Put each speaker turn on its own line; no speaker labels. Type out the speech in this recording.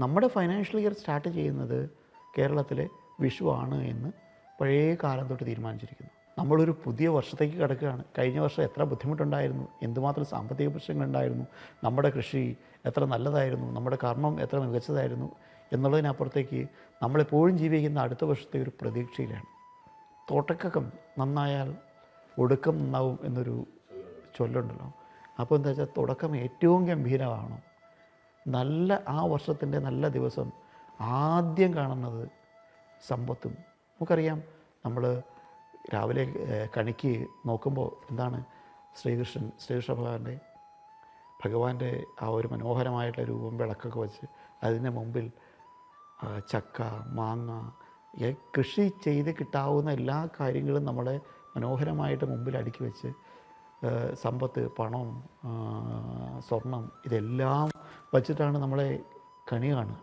നമ്മുടെ financial year start ചെയ്യുന്നത് കേരളത്തിലെ വിഷു ആണ് എന്ന് പഴയ കാലം തൊട്ട് തീരുമാനിച്ചിരിക്കുന്നു. നമ്മളൊരു പുതിയ വർഷത്തേക്ക് കിടക്കുകയാണ്. കഴിഞ്ഞ വർഷം എത്ര ബുദ്ധിമുട്ടുണ്ടായിരുന്നു? എന്തുമാത്രം സാമ്പത്തിക പ്രശ്നങ്ങളുണ്ടായിരുന്നു? നമ്മുടെ കൃഷി എത്ര നല്ലതായിരുന്നു? നമ്മുടെ കർമ്മം എത്ര മികച്ചതായിരുന്നു? എന്നുള്ളതിനപ്പുറത്തേക്ക് നമ്മളെപ്പോഴും ജീവിക്കുന്ന അടുത്ത വർഷത്തെ ഒരു പ്രതീക്ഷയിലാണ്. തോട്ടക്കകം നന്നായാൽ ഒടുക്കം നന്നാവും എന്നൊരു ചൊല്ലുണ്ടല്ലോ. അപ്പോൾ എന്താ വെച്ചാൽ തുടക്കം ഏറ്റവും ഗംഭീരമാണ് നല്ല ആ വർഷത്തിന്റെ നല്ല ദിവസം ആദ്യം കാണുന്നത് സമ്പത്തും. നമുക്കറിയാം നമ്മൾ രാവിലെ കണിക്ക് നോക്കുമ്പോൾ എന്താണ് ശ്രീകൃഷ്ണൻ ശ്രീകൃഷ്ണ ഭഗവാന്റെ ഭഗവാന്റെ ആ ഒരു മനോഹരമായിട്ടുള്ള രൂപം വിളക്കൊക്കെ വെച്ച് അതിന്റെ മുമ്പിൽ ചക്ക മാങ്ങ കൃഷി ചെയ്ത് കിട്ടാവുന്ന എല്ലാ കാര്യങ്ങളും നമ്മളെ മനോഹരമായിട്ട് മുമ്പിൽ അടുക്കി വെച്ച് സമ്പത്ത് പണം സ്വർണം ഇതെല്ലാം വച്ചിട്ടാണ് നമ്മളെ കണി കാണുക